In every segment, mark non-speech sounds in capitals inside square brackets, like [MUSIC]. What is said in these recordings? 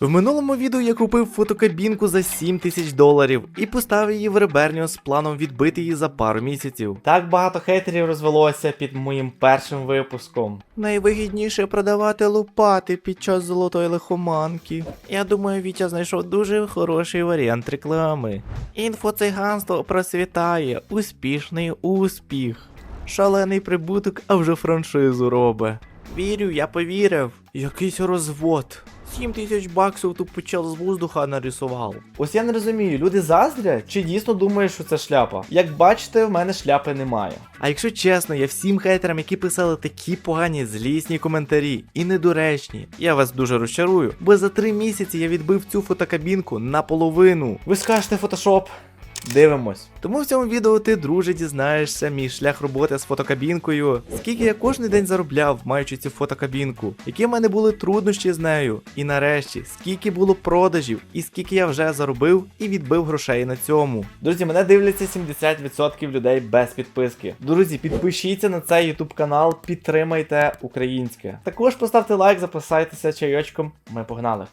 В минулому відео я купив фотокабінку за 7 тисяч доларів і поставив її в реберню з планом відбити її за пару місяців. Так багато хейтерів розвелося під моїм першим випуском. Найвигідніше продавати лопати під час золотої лихоманки. Я думаю, Вітя знайшов дуже хороший варіант реклами. Інфоциганство процвітає, успішний успіх. Шалений прибуток, а вже франшизу робе. Вірю, я повірив. Якийсь розвод. 7 тисяч баксів тут почав з воздуха нарисував. Ось я не розумію, люди заздрять чи дійсно думають, що це шляпа? Як бачите, в мене шляпи немає. А якщо чесно, я всім хейтерам, які писали такі погані злісні коментарі і недоречні, я вас дуже розчарую, бо за три місяці я відбив цю фотокабінку наполовину. Ви скажете фотошоп? Дивимось. Тому в цьому відео ти, друже, дізнаєшся мій шлях роботи з фотокабінкою, скільки я кожен день заробляв, маючи цю фотокабінку, які в мене були труднощі з нею. І нарешті, скільки було продажів, і скільки я вже заробив і відбив грошей на цьому. Друзі, мене дивляться 70% людей без підписки. Друзі, підпишіться на цей YouTube канал, підтримайте українське. Також поставте лайк, записайтеся чайочком. Ми погнали.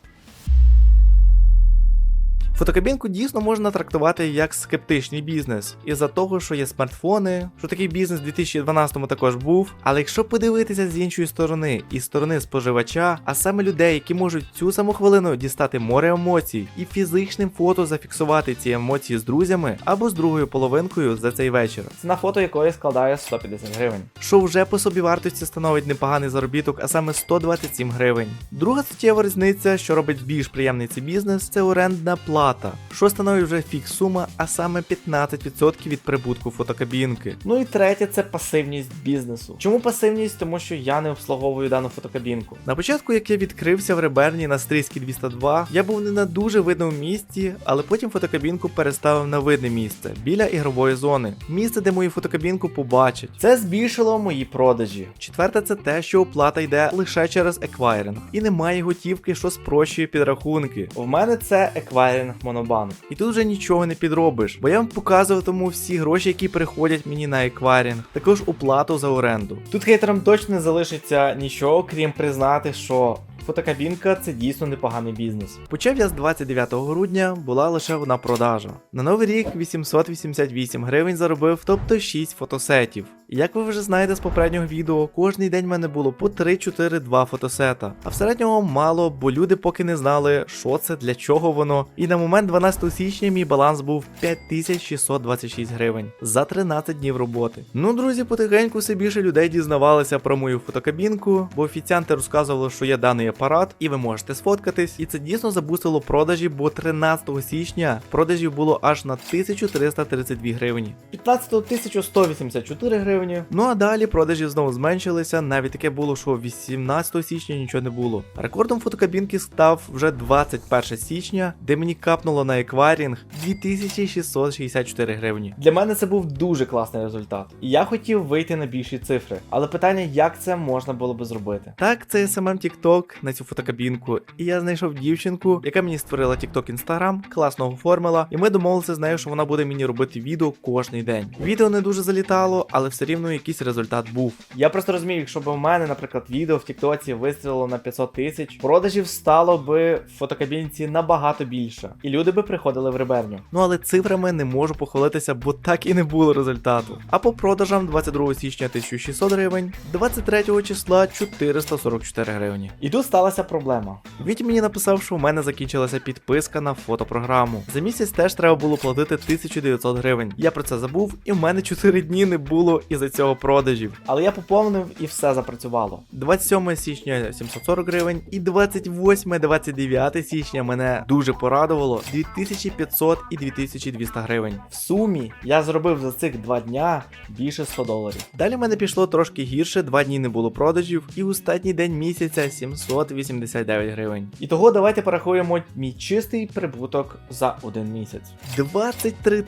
Фотокабінку дійсно можна трактувати як скептичний бізнес, із-за того, що є смартфони, що такий бізнес в 2012-му також був. Але якщо подивитися з іншої сторони, із сторони споживача, а саме людей, які можуть цю саму хвилину дістати море емоцій і фізичним фото зафіксувати ці емоції з друзями або з другою половинкою за цей вечір. Ціна фото якої складає 150 гривень. Що вже по собі вартості становить непоганий заробіток, а саме 127 гривень. Друга суттєва різниця, що робить більш приємний цей бізнес, це орендна плата плата, що становить вже фікс сума, а саме 15% від прибутку фотокабінки. Ну і третє це пасивність бізнесу. Чому пасивність? Тому що я не обслуговую дану фотокабінку. На початку, як я відкрився в Реберні на Стрийській 202, я був не на дуже видному місці, але потім фотокабінку переставив на видне місце біля ігрової зони. Місце, де мою фотокабінку побачать. Це збільшило мої продажі. Четверте, це те, що оплата йде лише через еквайринг, і немає готівки, що спрощує підрахунки. У мене це еквайринг Монобанк. І тут вже нічого не підробиш, бо я вам показуватиму всі гроші, які приходять мені на еквайринг, також оплату за оренду. Тут хейтерам точно не залишиться нічого, крім признати, що. Фотокабінка це дійсно непоганий бізнес. Почав я з 29 грудня, була лише одна продажа. На новий рік 888 гривень заробив, тобто 6 фотосетів. Як ви вже знаєте з попереднього відео, кожний день в мене було по 3-4-2 фотосета. А в середньому мало, бо люди поки не знали, що це, для чого воно. І на момент 12 січня мій баланс був 5626 гривень за 13 днів роботи. Ну, друзі, потихеньку все більше людей дізнавалися про мою фотокабінку, бо офіціанти розказували, що є даний апарат, і ви можете сфоткатись. І це дійсно забустило продажі, бо 13 січня продажів було аж на 1332 гривні. 15 1184 гривні. Ну а далі продажі знову зменшилися. Навіть таке було, що 18 січня нічого не було. Рекордом фотокабінки став вже 21 січня, де мені капнуло на еквайрінг 2664 гривні. Для мене це був дуже класний результат. І я хотів вийти на більші цифри. Але питання, як це можна було би зробити? Так, це SMM TikTok на цю фотокабінку. І я знайшов дівчинку, яка мені створила TikTok Instagram, класно оформила, і ми домовилися з нею, що вона буде мені робити відео кожний день. Відео не дуже залітало, але все рівно якийсь результат був. Я просто розумію, якщо б у мене, наприклад, відео в Тіктоці вистрілило на 500 тисяч, продажів стало би в фотокабінці набагато більше, і люди би приходили в реберню. Ну але цифрами не можу похвалитися, бо так і не було результату. А по продажам 22 січня 1600 гривень, 23 числа 444 гривні. І тут сталася проблема. Віть мені написав, що у мене закінчилася підписка на фотопрограму. За місяць теж треба було платити 1900 гривень. Я про це забув, і в мене 4 дні не було із-за цього продажів. Але я поповнив і все запрацювало. 27 січня 740 гривень, і 28-29 січня мене дуже порадувало 2500 і 2200 гривень. В сумі я зробив за цих два дня більше 100 доларів. Далі в мене пішло трошки гірше, два дні не було продажів, і останній день місяця 789 гривень. І того давайте порахуємо мій чистий прибуток за один місяць. 23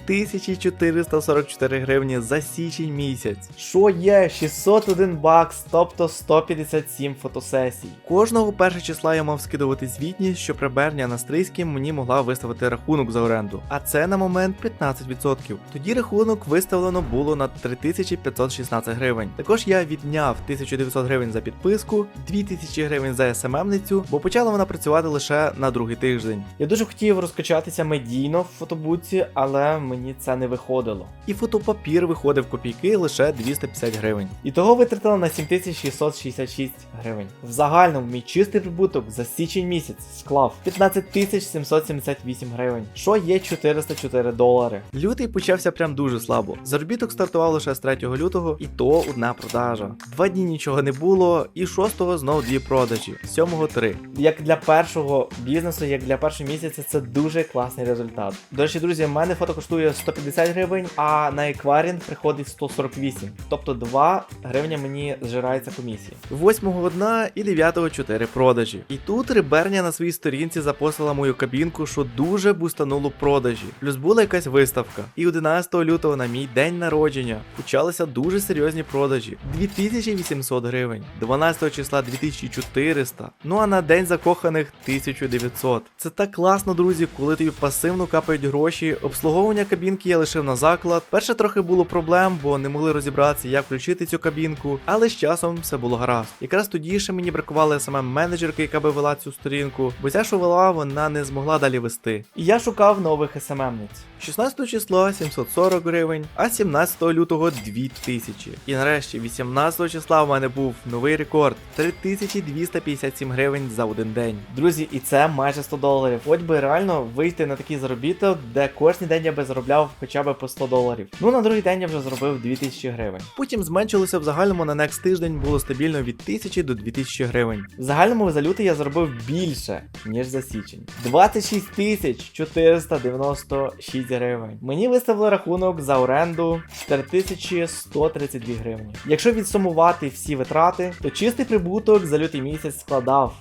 444 гривні за січень місяць. Місяць. Що є 601 бакс, тобто 157 фотосесій. Кожного першого числа я мав скидувати звітність, що при Берні Анастрийській мені могла виставити рахунок за оренду. А це на момент 15%. Тоді рахунок виставлено було на 3516 гривень. Також я відняв 1900 гривень за підписку, 2000 гривень за СММницю, бо почала вона працювати лише на другий тиждень. Я дуже хотів розкачатися медійно в фотобуці, але мені це не виходило. І фотопапір виходив копійки лише 250 гривень. І того витратила на 7666 гривень. В загальному мій чистий прибуток за січень місяць склав 15778 гривень, що є 404 долари. Лютий почався прям дуже слабо. Заробіток стартував лише з 3 лютого, і то одна продажа. Два дні нічого не було, і 6-го знов дві продажі, 7-го три. Як для першого бізнесу, як для першого місяця, це дуже класний результат. До речі, друзі, в мене фото коштує 150 гривень, а на екварінг приходить 148. Тобто 2 гривня мені зжирається комісія. 8-го одна і 9-го 4 продажі. І тут Риберня на своїй сторінці запостила мою кабінку, що дуже бустануло продажі. Плюс була якась виставка. І 11 лютого на мій день народження почалися дуже серйозні продажі. 2800 гривень, 12 числа 2400, ну а на день закоханих 1900. Це так класно, друзі, коли тобі пасивно капають гроші. Обслуговування кабінки я лишив на заклад. Перше трохи було проблем, бо не могли розібратися, як включити цю кабінку, але з часом все було гаразд. Якраз тоді ще мені бракувало саме менеджерки, яка би вела цю сторінку, бо ця, що вела, вона не змогла далі вести. І я шукав нових СММниць. 16 числа 740 гривень, а 17 лютого 2000. І нарешті 18 числа в мене був новий рекорд 3257 гривень за один день. Друзі, і це майже 100 доларів. Хоч би реально вийти на такий заробіток, де кожен день я би заробляв хоча б по 100 доларів. Ну на другий день я вже зробив 2000 гривень. Потім зменшилося в загальному на next тиждень було стабільно від 1000 до 2000 гривень. В загальному за лютий я зробив більше, ніж за січень. 26 тисяч 496 гривень. Мені виставили рахунок за оренду 4132 гривні. Якщо відсумувати всі витрати, то чистий прибуток за лютий місяць складав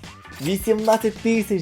18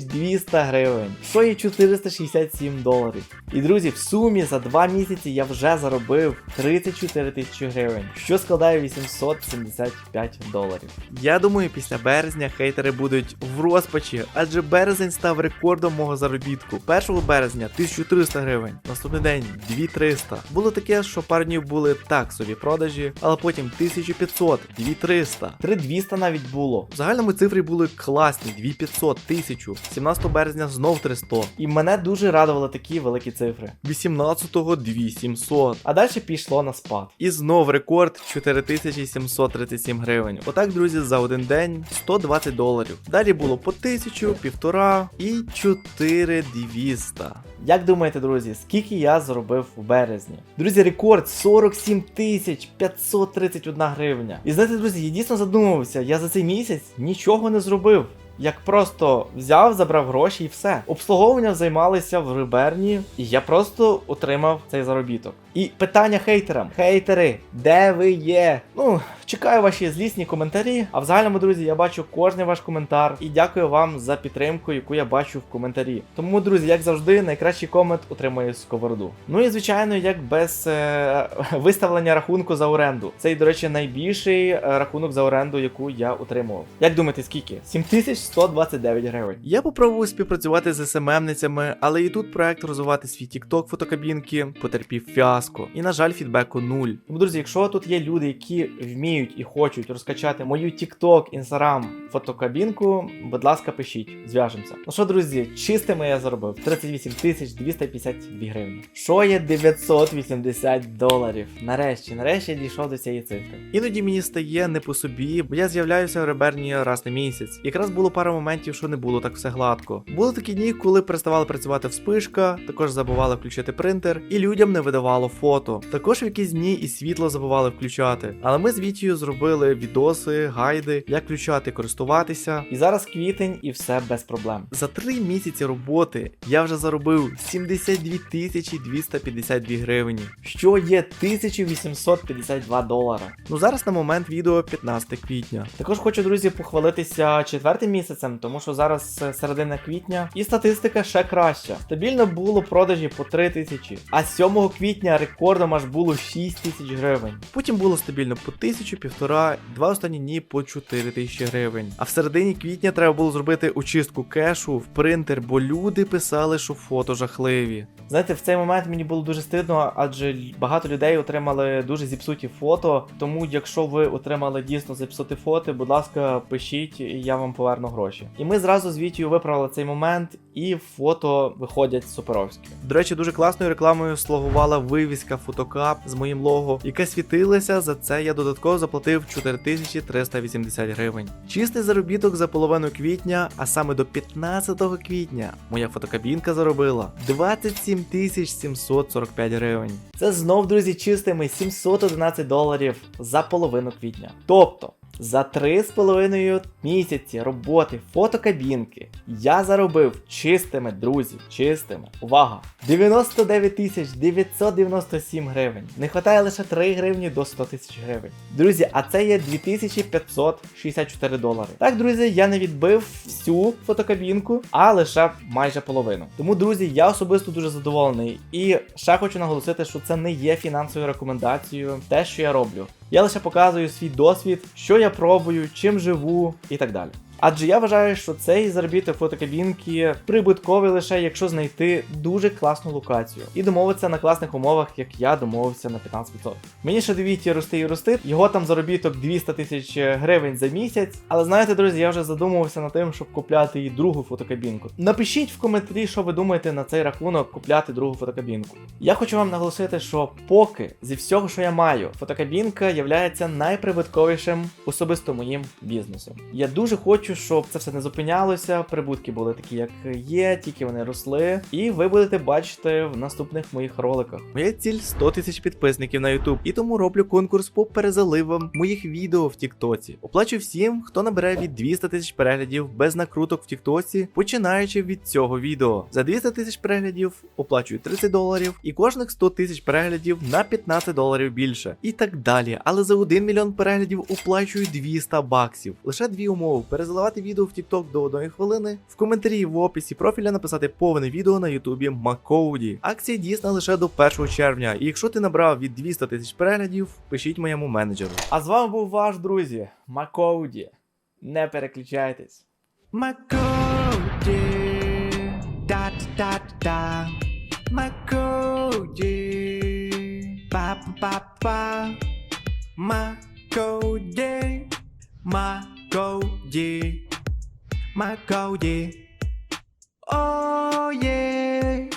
200 гривень, що є 467 доларів. І друзі, в сумі за 2 місяці я вже заробив 34 тисячі гривень, що складає 875 доларів. Я думаю, після березня хейтери будуть в розпачі, адже березень став рекордом мого заробітку. 1 березня 1300 гривень, наступний день 2300. Було таке, що пару днів були так собі продажі, але потім 1500, 2300, 3200 навіть було. В загальному цифри були класні. 2500, 1000, 17 березня знов 300. І мене дуже радували такі великі цифри. 18-го 2700. А далі пішло на спад. І знов рекорд 4737 гривень. Отак, друзі, за один день 120 доларів. Далі було по 1000, півтора і 4200. Як думаєте, друзі, скільки я заробив в березні? Друзі, рекорд 47 тисяч 531 гривня. І знаєте, друзі, я дійсно задумувався, я за цей місяць нічого не зробив. Як просто взяв, забрав гроші і все. Обслуговуванням займалися в Риберні, і я просто отримав цей заробіток. І питання хейтерам: хейтери, де ви є? Ну, чекаю ваші злісні коментарі. А в загальному, друзі, я бачу кожний ваш коментар і дякую вам за підтримку, яку я бачу в коментарі. Тому, друзі, як завжди, найкращий комент отримує сковороду. Ну і звичайно, як без е, [LAUGHS] виставлення рахунку за оренду. Це, до речі, найбільший е, рахунок за оренду, яку я отримував. Як думаєте, скільки? 7129 гривень. Я попробував співпрацювати з СММницями, але і тут проект розвивати свій TikTok фотокабінки потерпів фіаско. І, на жаль, фідбеку нуль. Тому, друзі, якщо тут є люди, які вміють і хочуть розкачати мою TikTok, Instagram фотокабінку, будь ласка, пишіть, зв'яжемося. Ну що, друзі, чистими я заробив 38 тисяч 252 гривні. Що є 980 доларів? Нарешті, нарешті я дійшов до цієї цифри. Іноді мені стає не по собі, бо я з'являюся в реберні раз на місяць. Якраз було пара моментів, що не було так все гладко. Були такі дні, коли переставала працювати вспишка, також забували включити принтер, і людям не видавало фото. Також в якісь дні і світло забували включати. Але ми з Вітію зробили відоси, гайди, як включати, користуватися. І зараз квітень і все без проблем. За три місяці роботи я вже заробив 72 тисячі 252 гривні, що є 1852 долара. Ну зараз на момент відео 15 квітня. Також хочу, друзі, похвалитися четвертим місяцем, тому що зараз е, середина квітня, і статистика ще краща. Стабільно було продажі по 3 тисячі, а 7 квітня рекордом аж було 6 тисяч гривень. Потім було стабільно по тисячу, півтора, два останні дні по 4 тисячі гривень. А в середині квітня треба було зробити очистку кешу в принтер, бо люди писали, що фото жахливі. Знаєте, в цей момент мені було дуже стидно, адже багато людей отримали дуже зіпсуті фото. Тому, якщо ви отримали дійсно зіпсуті фото, будь ласка, пишіть, і я вам поверну гроші. І ми зразу з Вітію виправили цей момент, і фото виходять суперовські. До речі, дуже класною рекламою слугувала вивіска фотокап з моїм лого, яка світилася. За це я додатково заплатив 4380 гривень. Чистий заробіток за половину квітня, а саме до 15 квітня, моя фотокабінка заробила 27 745 гривень. Це знов, друзі, чистими 711 доларів за половину квітня. Тобто. За 3,5 місяці роботи фотокабінки я заробив чистими, друзі, чистими. Увага! 99 тисяч 997 гривень. Не вистачає лише 3 гривні до 100 тисяч гривень. Друзі, а це є 2564 долари. Так, друзі, я не відбив всю фотокабінку, а лише майже половину. Тому, друзі, я особисто дуже задоволений. І ще хочу наголосити, що це не є фінансовою рекомендацією, те, що я роблю. Я лише показую свій досвід, що я пробую, чим живу і так далі. Адже я вважаю, що цей заробіток фотокабінки прибутковий лише якщо знайти дуже класну локацію і домовитися на класних умовах, як я домовився на 15%. Мені ще дивіться рости і рости. Його там заробіток 200 тисяч гривень за місяць. Але знаєте, друзі, я вже задумувався над тим, щоб купляти і другу фотокабінку. Напишіть в коментарі, що ви думаєте на цей рахунок купляти другу фотокабінку. Я хочу вам наголосити, що поки зі всього, що я маю, фотокабінка є найприбутковішим особисто моїм бізнесом. Я дуже хочу, щоб це все не зупинялося. Прибутки були такі, як є, тільки вони росли. І ви будете бачити в наступних моїх роликах. Моя ціль 100 тисяч підписників на YouTube, і тому роблю конкурс по перезаливам моїх відео в Тіктоці. Оплачу всім, хто набере від 200 тисяч переглядів без накруток в Тіктоці, починаючи від цього відео. За 200 тисяч переглядів оплачую 30 доларів, і кожних 100 тисяч переглядів на 15 доларів більше. І так далі. Але за 1 мільйон переглядів оплачую 200 баксів. Лише дві умови: перезаливати відео в TikTok до 1 хвилини, в коментарі в описі профіля написати повне відео на Ютубі Макоуді. Акція дійсна лише до 1 червня. І якщо ти набрав від 200 тисяч переглядів, пишіть моєму менеджеру. А з вами був ваш друзі Макоуді. Не переключайтесь. Макоуді. Да-да-да-да. Макоуді. Па-па-па. câu gì mắc câu gì oh yeah.